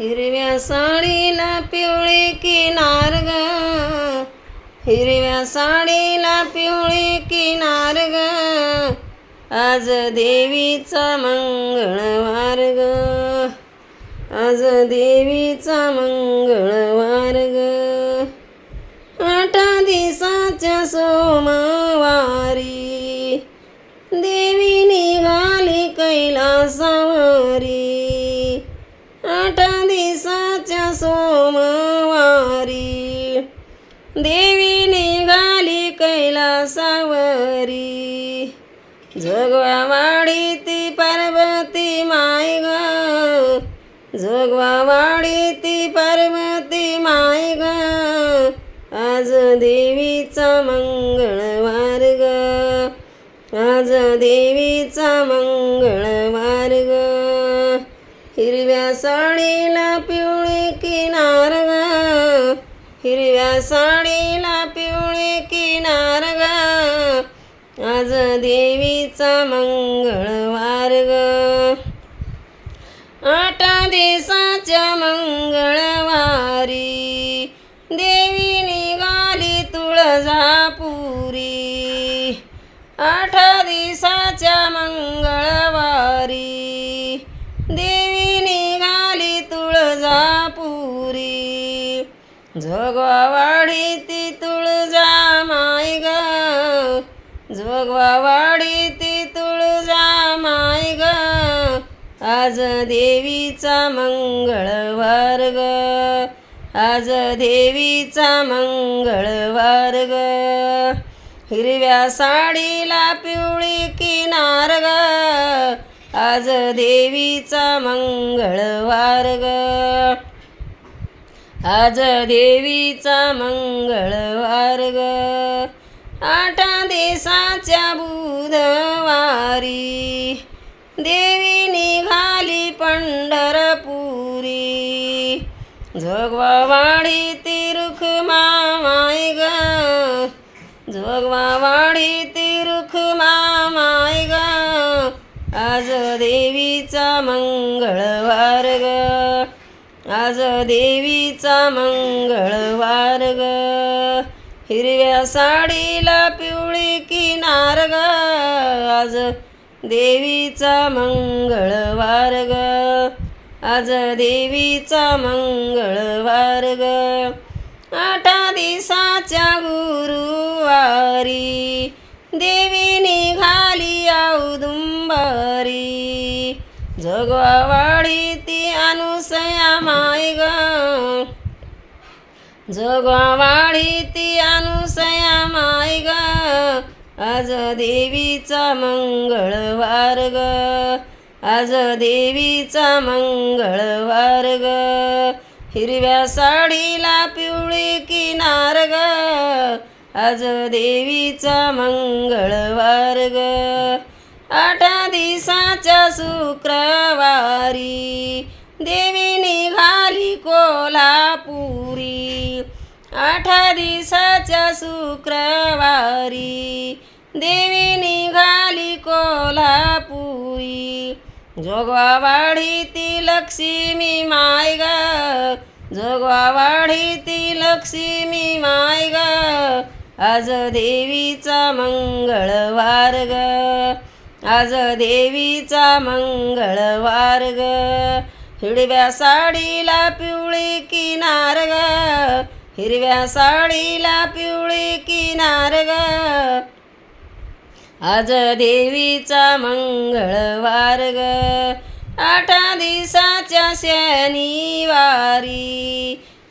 हिरव्या साडीला पिवळे किनार ग. हिरव्या साडीला पिवळे किनार ग. आज देवीचा मंगळवार ग. आज देवीचा मंगळवार ग. आठा दिवसाच्या सोमवारी देवी देवी निघाली कैलासावरी. जोगवा वाडी ती पार्वती माय ग. जोगवा वाडी ती पार्वती माय ग. आज देवीचा मंगळवार ग. आज देवीचा मंगळवार ग. हिरव्या साडीला पिवळी किनार ग. या साडीला पिवळे किनार ग. आज देवीचा मंगळवार ग. आठ दिवसाच्या मंगळवारी देवी निघाली तुळजापुरी. आठ दिवसाच्या मंगळ जोगवावाडी ती तुळजा माय ग. जोगवावाडी ती तुळजा माय ग. आज देवीचा मंगळवार ग. आज देवीचा मंगळवार ग. हिरव्या साडीला पिवळी किनार ग. आज देवीचा मंगळवार ग. आज देवीचा मंगळवार ग. आठ दिवसाच्या बुधवारी देवी निघाली पंढरपुरी. जोगवा तिरुख मामाय ग. जोगवा तिरुख मामाय ग. आज देवीचा मंगळवार आज देवीचा मंगळवार ग. हिरव्या साडीला पिवळी किनार ग. आज देवीचा मंगळवार ग. आज देवीचा मंगळवार ग. आठा दिवसाच्या गुरुवारी देवी निघाली औदुंबारी. वाढी ती जोगवावाडी ती अनुसया माय ग. आज देवीचा मंगळवार ग. आज देवीचा मंगळवार ग. हिरव्या साडीला पिवळी किनार ग. आज देवीचा मंगळवार ग. आठा दिवसाच्या शुक्रवारी देवी निघाली कोल्हापुरी. आठ दिवसाच्या शुक्रवारी देवी निघाली कोल्हापुरी. जोगवावाडी लक्ष्मी माय ग जोगवावाडी लक्ष्मी माय ग आज देवीचा मंगळवार ग. आज देवीचा मंगळवार ग. हिरव्या साडीला पिवळी किनार ग. हिरव्या साडीला पिवळी किनार ग. आज देवीचा मंगळवार ग. आठा दिवसाच्या शनिवारी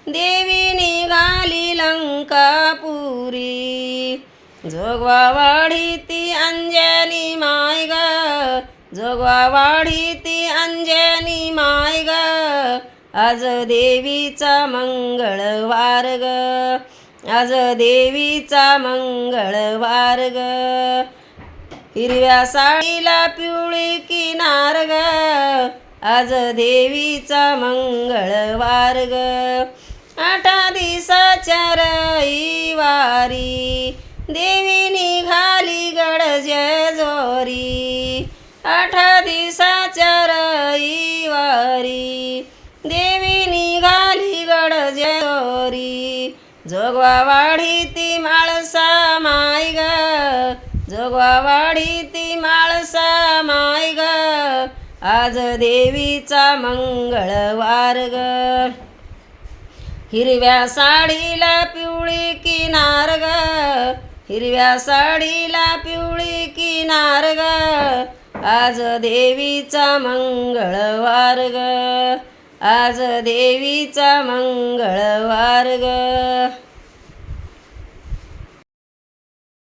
देवी निघाली लंकापुरी जोगवा ती अंजनी माय ग. जोगवावाडी ती अंजनी माय ग. आज देवीचा मंगळवार ग. आज देवीचा मंगळवार ग. हिरव्या साडीला पिवळी किनार ग. आज देवीचा मंगळवार ग. आठा दिसाच्या रविवारी देवी निघाली गडजेजोरी आठा दिसाच्या रविवारी जोगवा वाढी ती माळसा माय ग. जोगवा वाढी ती माळसा माय ग. आज देवीचा मंगळवार ग. हिरव्या साडीला पिवळी किनार ग. हिरव्या साडीला पिवळी किनार ग. आज देवीचा मंगळवार ग. आज देवीचा मंगळवार ग.